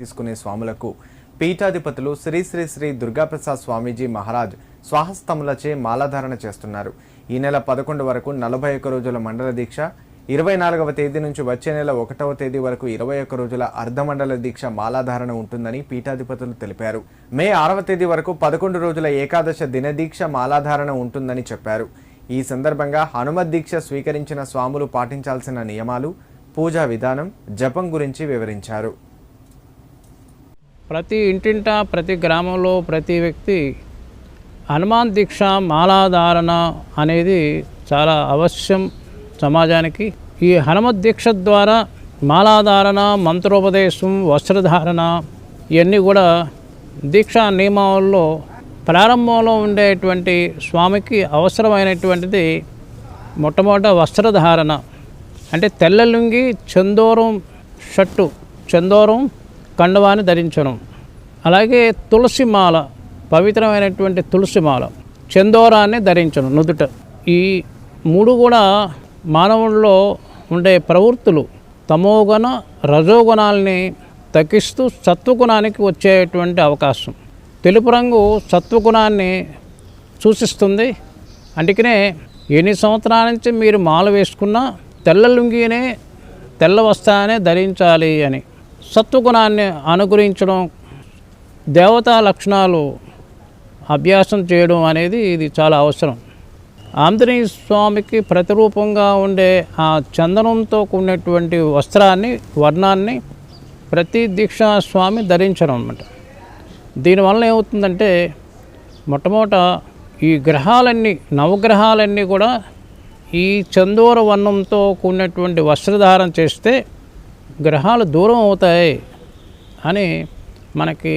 తీసుకునే స్వాములకు పీఠాధిపతులు శ్రీ శ్రీ శ్రీ దుర్గాప్రసాద్ స్వామీజీ మహారాజ్ స్వాహస్తములచే మాలాధారణ చేస్తున్నారు. ఈ నెల పదకొండు వరకు నలభై ఒక్క రోజుల మండల దీక్ష ఇరవై నాలుగవ తేదీ నుంచి వచ్చే నెల ఒకటవ తేదీ వరకు ఇరవై ఒక్క రోజుల అర్ధమండల దీక్ష మాలాధారణ ఉంటుందని పీఠాధిపతులు తెలిపారు. మే ఆరవ తేదీ వరకు పదకొండు రోజుల ఏకాదశ దినదీక్ష మాలాధారణ ఉంటుందని చెప్పారు. ఈ సందర్భంగా హనుమత్ దీక్ష స్వీకరించిన స్వాములు పాటించాల్సిన నియమాలు పూజా విధానం జపం గురించి వివరించారు. ప్రతి ఇంటింటా ప్రతి గ్రామంలో ప్రతి వ్యక్తి హనుమాన్ దీక్ష మాలాధారణ అనేది చాలా అవశ్యం సమాజానికి. ఈ హనుమత్ దీక్ష ద్వారా మాలాధారణ మంత్రోపదేశం వస్త్రధారణ ఇవన్నీ కూడా దీక్షా నియమాల్లో ప్రారంభంలో ఉండేటువంటి స్వామికి అవసరమైనటువంటిది మొట్టమొదట వస్త్రధారణ. అంటే తెల్ల లుంగి చందోరం షట్టు చందోరం కండవాన్ని ధరించడం అలాగే తులసి మాల పవిత్రమైనటువంటి తులసి మాల చందోరాన్ని ధరించడం నుదుట. ఈ మూడు కూడా మానవుల్లో ఉండే ప్రవృత్తులు తమోగుణ రజోగుణాలని తగ్గిస్తూ సత్వగుణానికి వచ్చేటువంటి అవకాశం. తెలుపు రంగు సత్వగుణాన్ని సూచిస్తుంది. అందుకనే ఎన్ని సంవత్సరాల నుంచి మీరు మాల వేసుకున్నా తెల్ల లుంగినే తెల్ల వస్త్రాన్ని ధరించాలి అని. సత్వగుణాన్ని అనుగ్రహించడం దేవతా లక్షణాలు అభ్యాసం చేయడం అనేది ఇది చాలా అవసరం. ఆంజనేయ స్వామికి ప్రతిరూపంగా ఉండే ఆ చందనంతో కూడినటువంటి వస్త్రాన్ని వర్ణాన్ని ప్రతి దీక్షా స్వామి ధరించడం అన్నమాట దీనివల్ల ఏమవుతుందంటే మొట్టమొదట ఈ గ్రహాలన్నీ నవగ్రహాలన్నీ కూడా ఈ చందూర వర్ణంతో కూడినటువంటి వస్త్రధారణ చేస్తే గ్రహాలు దూరం అవుతాయి అని మనకి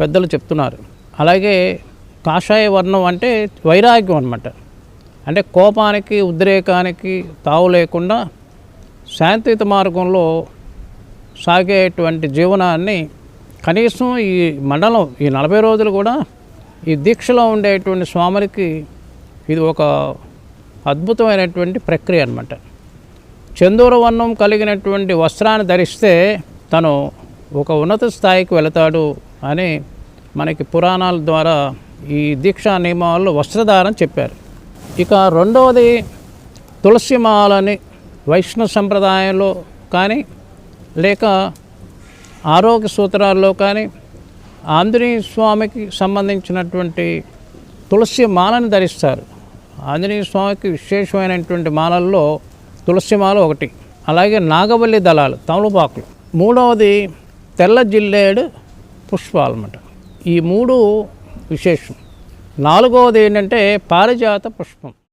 పెద్దలు చెప్తున్నారు. అలాగే కాషాయ వర్ణం అంటే వైరాగ్యం అనమాట అంటే కోపానికి ఉద్రేకానికి తావు లేకుండా శాంతియుత మార్గంలో సాగేటువంటి జీవనాన్ని కనీసం ఈ మండలం ఈ నలభై రోజులు కూడా ఈ దీక్షలో ఉండేటువంటి స్వాములకి ఇది ఒక అద్భుతమైనటువంటి ప్రక్రియ అనమాట చందూరవర్ణం కలిగినటువంటి వస్త్రాన్ని ధరిస్తే తను ఒక ఉన్నత స్థాయికి వెళతాడు అని మనకి పురాణాల ద్వారా ఈ దీక్షా నియమాల్లో వస్త్రధారణ చెప్పారు. ఇక రెండవది తులసి మాలని వైష్ణవ సంప్రదాయంలో కానీ లేక ఆరోగ్య సూత్రాల్లో కానీ ఆంజనేయ స్వామికి సంబంధించినటువంటి తులసి మాలను ధరిస్తారు. ఆంజనేయ స్వామికి విశేషమైనటువంటి మాలల్లో తులసిమాల ఒకటి అలాగే నాగవల్లి దళాలు తమలపాకులు. మూడవది తెల్ల జిల్లేడు పుష్పాలు అన్నమాట. ఈ మూడు విశేషం. నాలుగవది ఏంటంటే పారిజాత పుష్పం.